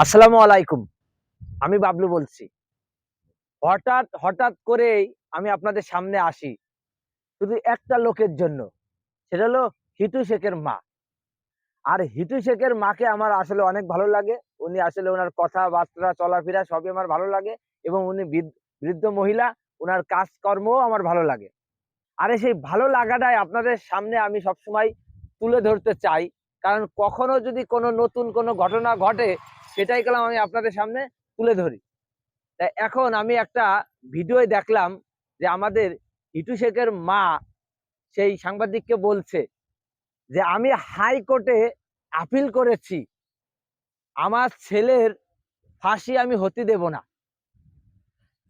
আসসালামু আলাইকুম। আমি বাবলু বলছি। হঠাৎ হঠাৎ করেই আমি আপনাদের সামনে আসি। শুধু একটা লোকের জন্য। সেটা হলো হিটু শেখের মা। আর হিটু শেখের মাকে আমার আসলে অনেক ভালো লাগে। উনি আসলে ওনার কথাবার্তা, চলাফেরা সবই আমার ভালো লাগে এবং উনি বৃদ্ধ- মহিলা ওনার কাজকর্মও আমার ভালো লাগে। আরে সেই ভালো লাগাটাই আপনাদের সামনে আমি সবসময় তুলে ধরতে চাই। কারণ কখনো যদি কোনো নতুন কোনো ঘটনা ঘটে সেটাই গেলাম আমি আপনাদের সামনে তুলে ধরি। তাই এখন আমি একটা ভিডিও দেখলাম যে আমাদের হিটু শেখের মা সেই সাংবাদিককে বলছে যে, আমি হাইকোর্টে আপিল করেছি। আমার ছেলের ফাঁসি আমি হতে দেব না।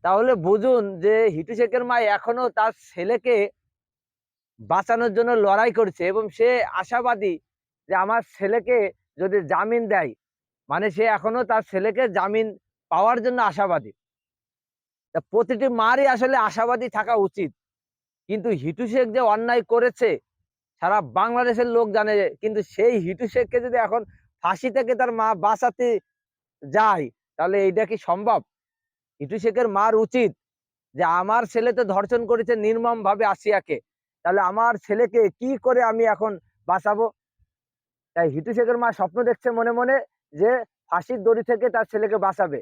তাহলে বুঝুন যে হিটু শেখের মা এখনও তার ছেলেকে বাঁচানোর জন্য লড়াই করছে এবং সে আশাবাদী যে, আমার ছেলেকে যদি জামিন দেয় মানে সে এখনও তার ছেলেকে জামিন পাওয়ার জন্য আশাবাদী। তা প্রতিটি মারই আসলে আশাবাদী থাকা উচিত। কিন্তু হিটু শেখ যে অন্যায় করেছে, সারা বাংলাদেশের লোক জানে কিন্তু সেই হিটু শেখকে যদি এখন ফাঁসি থেকে তার মা বাঁচাতে যায়, তাহলে এইটা কি সম্ভব? হিটু শেখের মার উচিত যে, আমার ছেলে তো ধর্ষণ করেছে নির্মম ভাবে আসিয়াকে, তাহলে আমার ছেলেকে কি করে আমি এখন বাঁচাবো? তাই হিটু শেখের মা স্বপ্ন দেখছে মনে মনে যে ফাঁসির দড়ি থেকে তার ছেলেকে বাঁচাবে।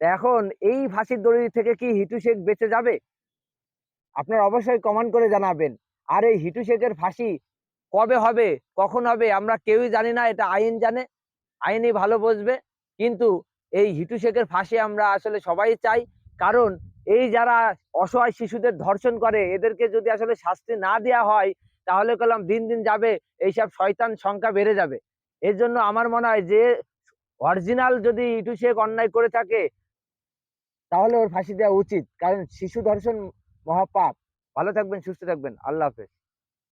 এখন এই ফাঁসির দড়ি থেকে কি হিটু শেখ বেঁচে যাবে? আপনার অবশ্যই কমেন্ট করে জানাবেন। আর এই হিটু শেখের ফাঁসি কবে হবে? কখন হবে? আমরা কেউই জানি না, এটা আইন জানে। আইনই ভালো বুঝবে। কিন্তু এই হিটু শেখের ফাঁসি আমরা আসলে সবাই চাই। কারণ এই যারা অসহায় শিশুদের ধর্ষণ করে, এদেরকে যদি আসলে শাস্তি না দেওয়া হয়, তাহলে কলাম দিন দিন যাবে, এইসব শয়তান সংখ্যা বেড়ে যাবে। এর জন্য আমার মনে হয় যে অরিজিনাল যদি ইটু শেখ অন্যায় করে থাকে, তাহলে ওর ফাঁসি দেওয়া উচিত। কারণ শিশু ধর্ষণ মহাপাপ। ভালো থাকবেন, সুস্থ থাকবেন। আল্লাহ হাফেজ।